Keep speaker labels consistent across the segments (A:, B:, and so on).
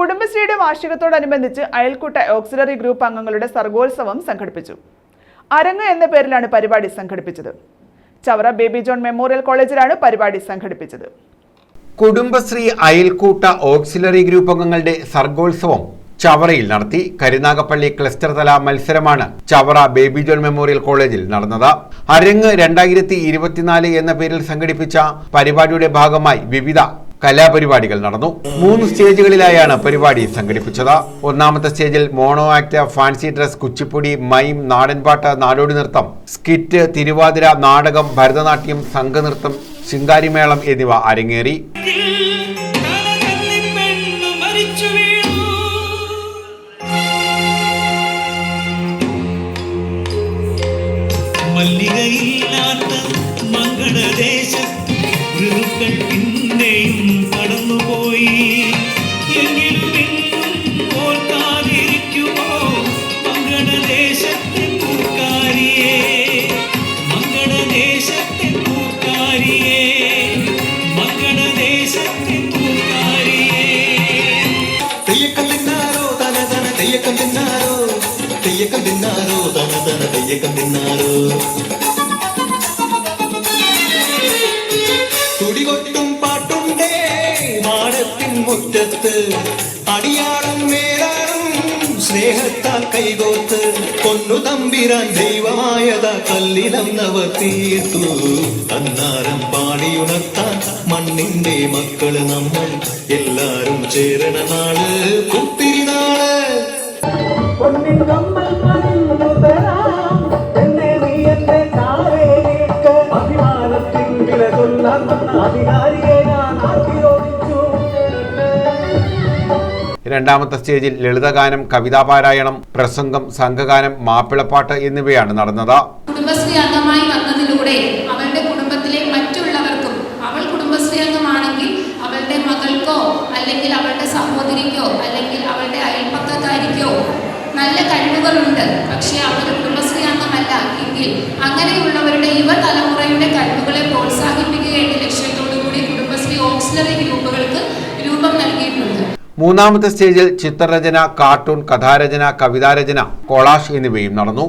A: കുടുംബശ്രീയുടെ വാർഷികത്തോടനുബന്ധിച്ച് അയൽക്കൂട്ട auxiliary group അംഗങ്ങളുടെ സർഗോത്സവം സംഘടിപ്പിച്ചു. അരങ്ങ് എന്ന പേരിലാണ് പരിപാടി സംഘടിപ്പിച്ചത്. ചവറ ബേബി ജോൺ മെമ്മോറിയൽ കോളേജിലാണ് പരിപാടി സംഘടിപ്പിച്ചത്.
B: കുടുംബശ്രീ അയൽക്കൂട്ട ഓക്സിലറി ഗ്രൂപ്പ് അംഗങ്ങളുടെ സർഗോത്സവം ചവറയിൽ നടത്തി കരുനാഗപ്പള്ളി ക്ലസ്റ്റർ തല മത്സരമാണ് ചവറ ബേബി ജോൺ മെമ്മോറിയൽ കോളേജിൽ നടന്നത്. അരങ്ങ് രണ്ടായിരത്തി ഇരുപത്തിനാല് എന്ന പേരിൽ സംഘടിപ്പിച്ച പരിപാടിയുടെ ഭാഗമായി വിവിധ കലാപരിപാടികൾ നടന്നു. മൂന്ന് സ്റ്റേജുകളിലായാണ് പരിപാടി സംഘടിപ്പിച്ചത്. ഒന്നാമത്തെ സ്റ്റേജിൽ mono act fancy dress Kuchipudi mime നാടൻപാട്ട് നാടോടി നൃത്തം സ്കിറ്റ് തിരുവാതിര നാടകം ഭരതനാട്യം സംഘനൃത്തം ശിങ്കാരിമേളം എന്നിവ അരങ്ങേറി.
C: മല്ലികയില്ലാത്ത ഋതുക്കൾ പിന്നെയും കടന്നുപോയി. എങ്കിലും ഓർക്കാതിരിക്കുമോ? മംഗളദേശത്തെ പൂക്കാരിയെ മംഗളദേശത്തെ പൂക്കാരിയെ മംഗളദേശത്തെ പൂക്കാരിയെ.
D: തെയ്യക്കം തിന്നാരോ തന തന തെയ്യക്കം തിന്നാരോ തെയ്യക്കം തിന്നാരോ തന തന തെയ്യക്കം തിന്നാരോ തുടികൊട്ടും മുറ്റത്ത് അടിയാളും മേലാളും സ്നേഹത്താൽ കൈകോത്ത്. കൊന്നു തമ്പിരാൻ ദൈവമായതാ തീർത്തു അന്നാരം പാടിയുണർത്താൻ മണ്ണിന്റെ മക്കൾ നമ്മൾ എല്ലാരും ചേരണ നാൾ. കുത്തിരി
E: നാൾ.
B: രണ്ടാമത്തെ സ്റ്റേജിൽ ലളിതഗാനം കവിതാപാരായണം പ്രസംഗം സംഘഗാനം മാപ്പിളപ്പാട്ട് എന്നിവയാണ് നടന്നത്.
F: കുടുംബശ്രീ അംഗമായി വന്നതിലൂടെ അവളുടെ കുടുംബത്തിലെ മറ്റുള്ളവർക്കും അവൾ കുടുംബശ്രീ അംഗമാണെങ്കിൽ അവളുടെ മകൾക്കോ അല്ലെങ്കിൽ അവളുടെ സഹോദരിക്കോ അല്ലെങ്കിൽ അവളുടെ അയൽപ്പക്കക്കാരിക്കോ നല്ല കഴിവുകളുണ്ട്. പക്ഷേ അവർ കുടുംബശ്രീ അംഗമല്ല. എങ്കിൽ അങ്ങനെയുള്ളവരുടെ യുവതലമുറയുടെ കഴിവുകളെ പ്രോത്സാഹിപ്പിക്കുക എന്ന ലക്ഷ്യത്തോടു കൂടി കുടുംബശ്രീ ഓക്സിലറി ഗ്രൂപ്പുകൾക്ക് രൂപം നൽകിയിട്ടുണ്ട്.
B: മൂന്നാമത്തെ സ്റ്റേജിൽ ചിത്രരചന കാർട്ടൂൺ കഥാരചന കവിതാരചന കൊളാഷ് എന്നിവയും നടന്നു.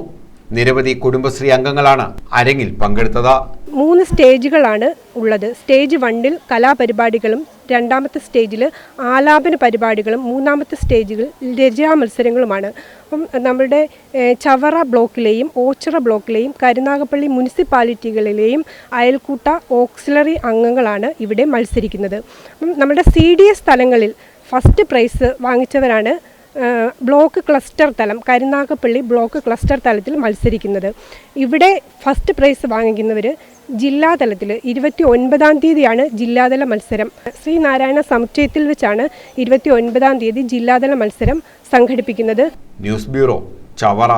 B: നിരവധി കുടുംബശ്രീ അംഗങ്ങളാണ് അരങ്ങിൽ പങ്കെടുത്തത്.
G: മൂന്ന് സ്റ്റേജുകളാണ് ഉള്ളത്. സ്റ്റേജ് വണ്ണിൽ കലാപരിപാടികളും രണ്ടാമത്തെ സ്റ്റേജിൽ ആലാപന പരിപാടികളും മൂന്നാമത്തെ സ്റ്റേജിൽ രചനാ മത്സരങ്ങളുമാണ്. അപ്പം നമ്മുടെ ചവറ ബ്ലോക്കിലെയും ഓച്ചിറ ബ്ലോക്കിലെയും കരുനാഗപ്പള്ളി മുനിസിപ്പാലിറ്റികളിലെയും അയൽക്കൂട്ട ഓക്സിലറി അംഗങ്ങളാണ് ഇവിടെ മത്സരിക്കുന്നത്. അപ്പം നമ്മുടെ സി ഡി എസ് തലങ്ങളിൽ ഫസ്റ്റ് പ്രൈസ് വാങ്ങിച്ചവരാണ് ബ്ലോക്ക് ക്ലസ്റ്റർ തലം കരുനാഗപ്പള്ളി ബ്ലോക്ക് ക്ലസ്റ്റർ തലത്തിൽ മത്സരിക്കുന്നത്. ഇവിടെ ഫസ്റ്റ് പ്രൈസ് വാങ്ങിക്കുന്നവർ ജില്ലാതലത്തിൽ ഇരുപത്തി ഒൻപതാം തീയതിയാണ് ജില്ലാതല മത്സരം. ശ്രീനാരായണ സമുച്ചയത്തിൽ വെച്ചാണ് ഇരുപത്തി ഒൻപതാം തീയതി ജില്ലാതല മത്സരം സംഘടിപ്പിക്കുന്നത്.
B: News bureau Chavara.